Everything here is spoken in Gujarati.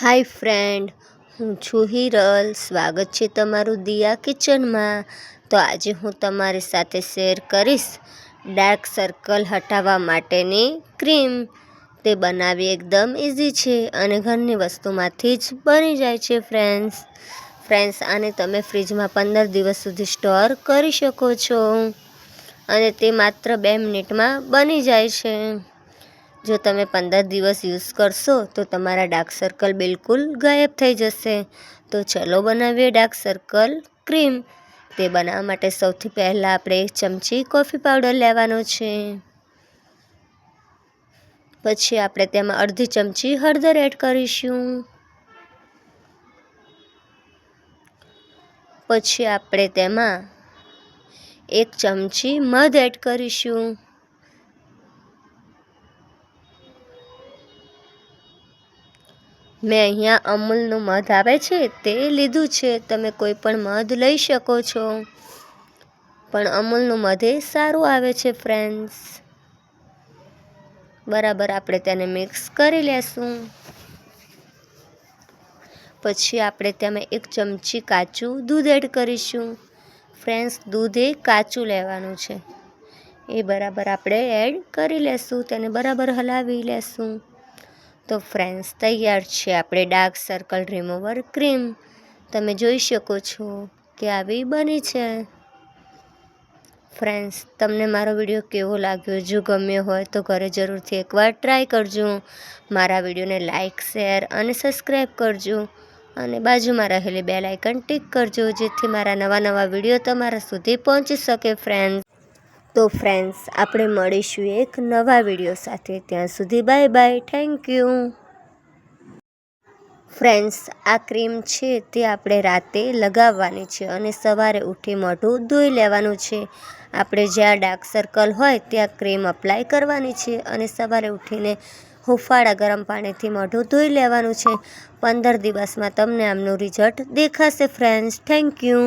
હાય ફ્રેન્ડ, હું છું હિરલ. સ્વાગત છે તમારું દિયા કિચનમાં. તો આજે હું તમારી સાથે શેર કરીશ ડાર્ક સર્કલ હટાવવા માટેની ક્રીમ. તે બનાવવી એકદમ ઇઝી છે અને ઘરની વસ્તુમાંથી જ બની જાય છે, ફ્રેન્ડ્સ. ફ્રેન્ડ્સ, આને તમે ફ્રીજમાં પંદર દિવસ સુધી સ્ટોર કરી શકો છો. અને તે માત્ર બે મિનિટમાં બની જાય છે. જો તમે પંદર દિવસ યુઝ કરશો, તો તમારા ડાર્ક સર્કલ બિલકુલ ગાયબ થઈ જશે. તો ચલો બનાવીએ ડાર્ક સર્કલ ક્રીમ. તે બનાવવા માટે સૌથી પહેલાં આપણે એક ચમચી કોફી પાવડર લેવાનો છે. પછી આપણે તેમાં અડધી ચમચી હળદર એડ કરીશું. પછી આપણે તેમાં એક ચમચી મધ એડ કરીશું. મેં અહીંયા અમૂલનું મધ આવે છે, તે લીધું છે. તમે કોઈ પણ મધ લઈ શકો છો. પણ અમૂલનું મધ એ સારું આવે છે ફ્રેન્ડ્સ બરાબર, આપણે તેને મિક્સ કરી લેશું. પછી આપણે તેમાં એક ચમચી કાચું દૂધ એડ કરીશું. ફ્રેન્ડ્સ દૂધ એ કાચું લેવાનું છે. એ બરાબર આપણે એડ કરી લેશું, તેને બરાબર હલાવી લેશું. તો ફ્રેન્ડ્સ તૈયાર છે આપણે ડાર્ક સર્કલ રિમૂવર ક્રીમ તમે જોઈ શકો છો કે આવી બની છે. ફ્રેન્ડ્સ તમને મારો વીડિયો કેવો લાગ્યો? જો ગમ્યો હોય તો ઘરે જરૂરથી એકવાર ટ્રાય કરજો. મારા વિડીયોને લાઇક શેર અને સબસ્ક્રાઈબ કરજો. અને બાજુમાં રહેલી બેલ આઇકન ટિક કરજો, જેથી મારા નવા નવા વીડિયો તમારા સુધી પહોંચી શકે ફ્રેન્ડ્સ તો ફ્રેન્ડ્સ આપણે મળીશું એક નવા વીડિયો સાથે. ત્યાં સુધી bye bye thank you friends આ ક્રીમ છે તે આપણે રાતે લગાવવાની છે અને સવારે ઉઠી મોઢું ધોઈ લેવાનું છે. આપણે જ્યાં ડાર્ક સર્કલ હોય ત્યાં ક્રીમ અપ્લાય કરવાની છે અને સવારે ઉઠીને હુંફાળા ગરમ પાણીથી મોઢું ધોઈ લેવાનું છે. પંદર દિવસમાં તમને આમનું રિઝલ્ટ દેખાશે ફ્રેન્ડ્સ થેન્ક યુ